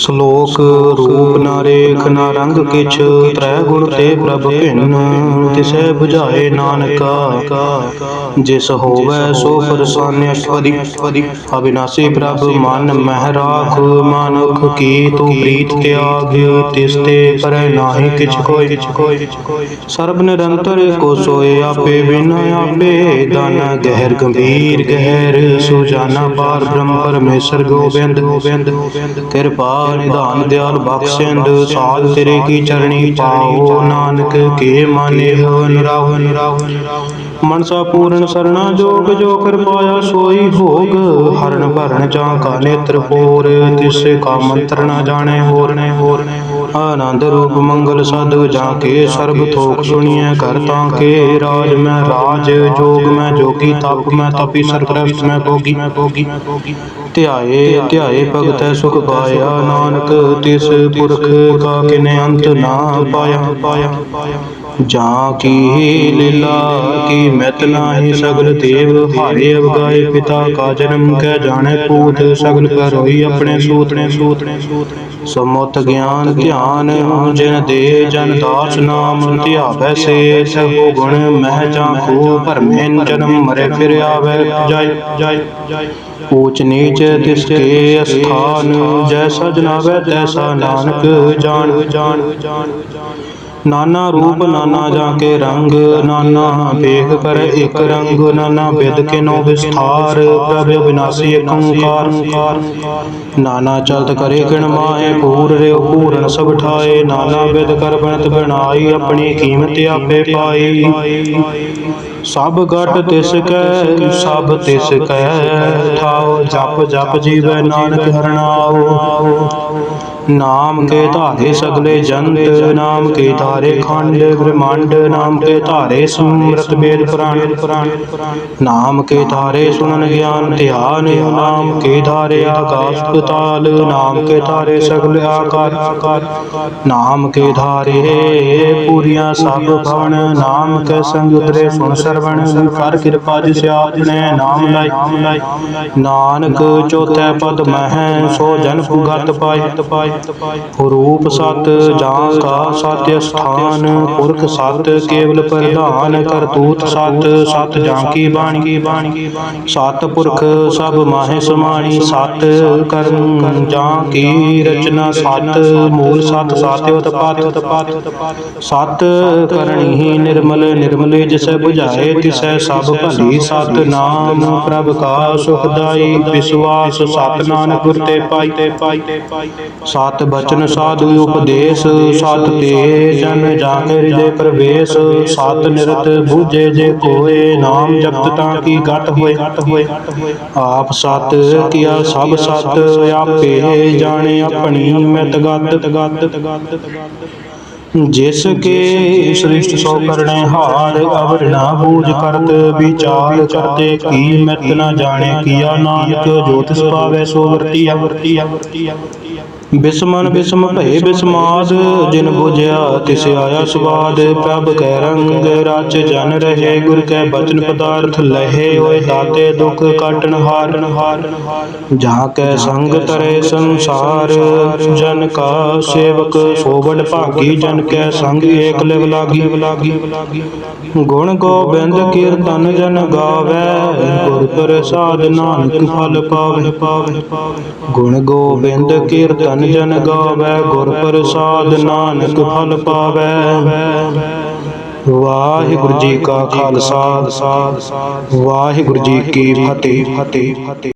ਸ਼ਲੋਕ ਰੂਪ ਨਾ ਰੇਖ ਨਾ ਰੰਗ ਕਿਛ, ਤ੍ਰੈ ਗੁਣ ਤੇ ਪ੍ਰਭ ਭਿੰਨ। ਤਿਸੈ 부ਝਾਏ ਨਾਨਕਾ, ਜਿਸ ਹੋਵੈ ਸੋ ਪਰਸਾਨਿ ਅਸ਼ਵਦੀ। ਅਬਿਨਾਸੀ ਪ੍ਰਭ ਮਨ ਮਹਿ ਰਾਖ, ਮਾਨੁਖ ਕੀ ਤੂੰ ਪ੍ਰੀਤ ਤਿਆਗ। ਤਿਸ ਤੇ ਪਰੈ ਨਾਹੀ ਕਿਛ ਕੋਈ। ਸਰਬ ਨਿਰੰਤਰ ਕੋ ਸੋਏ ਆਪੇ ਬਿਨ ਆਪੇ ਦਾਨ ਗਹਿਰ ਗੰਭੀਰ ਗਹਿਰ। ਸੁਜਾਨਾ ਪਾਰ ਬ੍ਰਹਮ ਪਰਮੇਸ਼ਰ ਗੋਬਿੰਦ। ਕਿਰਪਾ ਨਿਧਾਨ ਦਿਆਲ ਬਖਸ਼ਿੰਦ ਸਾਧ ਤੇਰੇ ਕੀ ਚਰਣੀ ਪਾਓ। ਨਾਨਕ ਕੇ ਮਾਨੇ ਹੋ ਨਰਾਵ ਨਰਾਵ ਮਨਸਾ ਪੂਰਨ ਸਰਣਾ ਜੋਗ, ਜੋ ਕਰ ਪਾਇਆ ਸੋਈ ਭੋਗ ਹਰਨ ਭਰਨ ਜਾਂ ਕਾ ਨੇਤਰ ਹੋਰ ਤਿਸੇ ਕਾ ਮੰਤਰ ਨਾ ਜਾਣੇ ਹੋਰ। ਨੇ ਹੋਰ ਨੇ ਆਨੰਦ ਰੂਪ ਮੰਗਲ ਸਾਧੂ ਜਾਂ ਕੇ ਸਰਬ ਥੋਕ ਸੁਣੀਐ ਕਰ ਤਾਂ ਕੇ ਰਾਜ ਮੈਂ ਰਾਜ, ਜੋਗ ਮੈਂ ਜੋਗੀ, ਤਪ ਮੈਂ ਤਪੀ, ਸਰਪ੍ਰਸਤ ਮੈਂ ਭੋਗੀ। ਮੈਂ ਭੋਗੀ ਧਿਆਏ ਧਿਆਏ ਭਗਤੈ ਸੁਖ ਪਾਇਆ ਨਾਨਕ, ਤਿਸ ਪੁਰਖ ਕਾ ਕਿਨੇ ਅੰਤ ਨਾ ਪਾਇਆ ਪਾਇਆ। ਜਾਂ ਕੀ ਲੀਲਾ, ਕੀ ਮਿਤ ਨਾਹੀ ਸਗਲ ਦੇਵ, ਹਾਰੇ ਅਵਗਾਏ ਪਿਤਾ ਕਾ ਜਨਮ ਕੈ ਜਾਣੈ ਪੂਤ ਸਗਲ ਕਰ ਹੋਈ ਆਪਣੇ ਸੂਤ ਨੇ ਸੂਤ ਨੇ ਗਿਆਨ ਧਿਆਨ, ਜਿਨ ਦੇ ਜਨ ਦਾਸ ਨਾਮ, ਧਿਆਵੈ ਸੇ ਸਭੋ ਗੁਣ ਮਹਿ ਜਾਂ ਕੋ ਭਰਮੇ ਜਨਮ ਮਰੇ ਫਿਰ ਆਵੈ, ਜਾਇ ਜਾਇ ਊਚ ਨੀਚ ਤਿਸ ਕੇ ਅਸਥਾਨ ਜੈਸਾ ਜਨਾਵੈ ਤੈਸਾ ਨਾਨਕ, ਜਾਣ ਜਾਣ ਜਾਣ। ਨਾਨਾ ਰੂਪ ਨਾਨਾ ਜਾਂ ਕੇ ਰੰਗ ਨਾਨਾ ਵੇਖ ਕਰ ਇਕ ਰੰਗ ਨਾਨਾ ਬਿਦ ਕੇ ਨੋ ਵਿਸਥਾਰ ਪ੍ਰਭ ਅਬਿਨਾਸੀ ਏਕ ਓੰਕਾਰ ਨਾਨਾ ਚਲਤ ਕਰੇ ਕਿਣ ਮਾਏ ਪੂਰ ਰਿਓ ਪੂਰਨ ਸਭ ਠਾਏ ਨਾਨਾ ਬਿਦ ਕਰ ਬਣਤ ਬਣਾਈ ਆਪਣੀ ਕੀਮਤ ਆਪੇ ਪਾਈ। ਸਭ ਘਟ ਤਿਸ ਕੈ ਸਭ ਤਿਸ ਕੈ। ਠਾਉ ਜਪ ਜਪ ਜੀਵੈ ਨਾਨਕ ਹਰਨਾਉ ਨਾਮ ਕੇ ਧਾਰੇ ਸਗਲੇ ਜੰਤ ਨਾਮ ਕੇ ਧਾਰੇ ਖੰਡ ਬ੍ਰਹਮੰਡ ਨਾਮ ਕੇ ਧਾਰੇ ਸਮ੍ਰਤ ਵੇਦ ਪੁਰਾਣ। ਪੁਰਾਣ। ਨਾਮ ਕੇ ਧਾਰੇ ਸੁਣਨ ਗਿਆਨ ਧਿਆਨ ਨਾਮ ਕੇ ਧਾਰੇ ਆਕਾਸ਼ ਪਤਾਲ ਨਾਮ ਕੇ ਧਾਰੇ ਸਗਲ ਆਕਾਰ। ਆਕਾਰ। ਨਾਮ ਕੇ ਧਾਰੇ ਪੂਰੀਆਂ ਸਭ ਭਵਨ ਨਾਮ ਕੇ ਸੰਗ ਉਤਰੇ ਸੁਣ ਸਰਵਣ ਕਰ ਕਿਰਪਾ ਜਿਸ ਆਪਣੇ ਨਾਮ ਲਾਈ। ਨਾਨਕ ਚੌਥੈ ਪਦ ਮਹਿ ਸੋ ਜਨ ਭੁਗਤ ਪਾਈ। ਰੂਪ ਸਤ ਜਾਂ ਕਾ ਸਤਿ ਸਥਾਨ, ਪੁਰਖ ਸਤ ਕੇਵਲ ਪ੍ਰਧਾਨ, ਕਰਤੂਤ ਸਤ ਸਤ ਜਾਂ ਕੀ ਬਾਣੀ। ਸਤ ਪੁਰਖ ਸਭ ਮਾਹਿ ਸਮਾਣੀ, ਸਤ ਕਰਮ ਜਾਂ ਕੀ ਰਚਨਾ ਸਤ, ਮੂਲ ਸਤ ਸਤਿ ਉਤਪਾਤ ਸਤ ਕਰਣੀ ਨਿਰਮਲ, ਨਿਰਮਲੇ ਜਿਸੈ 부ਝਾਏ ਤਿਸੈ ਸਭ ਭਲੀ ਸਤ ਨਾਮ, ਪ੍ਰਭ ਕਾ ਸੁਖਦਾਈ, ਵਿਸ਼ਵਾਸ ਸਤ ਨਾਨਕ ਗੁਰ ਤੇ ਪਾਈ। ਤੇ ਸਤ ਬਚਨ ਸਾਧੂ ਉਪਦੇਸ਼, ਸਤ ਤੇ ਜਨ ਜਾਣੇ ਹਿਰਦੇ ਪ੍ਰਵੇਸ਼, ਸਤ ਨਿਰਤ ਬੂਝੇ ਜੇ ਕੋਏ ਨਾਮ ਜਪਤ ਤਾਂ ਕੀ ਗਤ ਹੋਏ? ਆਪ ਸਤ ਕੀਆ ਸਭ ਸਤ, ਆਪੇ ਜਾਣੇ ਆਪਣੀ ਮਿਤ ਗਤ। ਗਤ ਜਿਸ ਕੇ ਸ੍ਰਿਸ਼ਟ ਸੋ ਕਰਣੇ ਹਾਰ, ਅਵਰ ਨਾ ਬੂਝ ਕਰਤ, ਵਿਚਾਰ ਕਰਤੇ ਕੀ ਮਿਤ ਨਾ ਜਾਣੇ, ਕੀਆ ਨਾਨਕ ਜੋ ਤਿਸ ਪਾਵੇ ਸੋ ਵਰਤੀਆ ਵਰਤੀਆ ਵਰਤੀਆ ਬਿਸਮਨ ਬਿਸਮ ਭਏ ਬਿਸਮਾਦ, ਜਿਨ ਬੁਝਿਆ ਤਿਸ ਆਇਆ ਸਵਾਦ, ਪ੍ਰਭ ਕੈ ਰੰਗ ਰਚ ਜਨ ਰਹੇ, ਗੁਰ ਕੈ ਬਚਨ ਪਦਾਰਥ ਲਹੇ ਓਏ ਦਾਤੇ ਦੁਖ ਕਾਟਨ ਹਾਰਨ ਹਾਰਨ ਜਾ ਕੈ ਸੰਗ ਤਰੇ ਸੰਸਾਰ, ਜਨ ਕਾ ਸੇਵਕ ਸੋਵਡ ਭਾਗੀ, ਜਨ ਕੈ ਸੰਗ ਏਕ ਲਿਵ ਲਾਗੀ। ਲਾਗੀ ਗੁਣ ਗੋਬਿੰਦ ਕੀਰਤਨ ਜਨ ਗਾਵੇ, ਗੁਰ ਪ੍ਰਸਾਦ ਨਾਨਕ ਫਲ ਪਾਵੇ ਪਾਵੇ। ਗੁਣ ਗੋਬਿੰਦ ਕੀਰਤਨ ਜਨ ਗਾਵੇ, ਗੁਰ ਪ੍ਰਸਾਦ ਨਾਨਕ ਫਲ ਪਾਵੇ। ਵਾਹਿਗੁਰੂ ਜੀ ਕਾ ਖਾਲਸਾ, ਵਾਹਿਗੁਰੂ ਜੀ ਕੀ ਫਤਿਹ ਫਤਿਹ ਫਤਿਹ।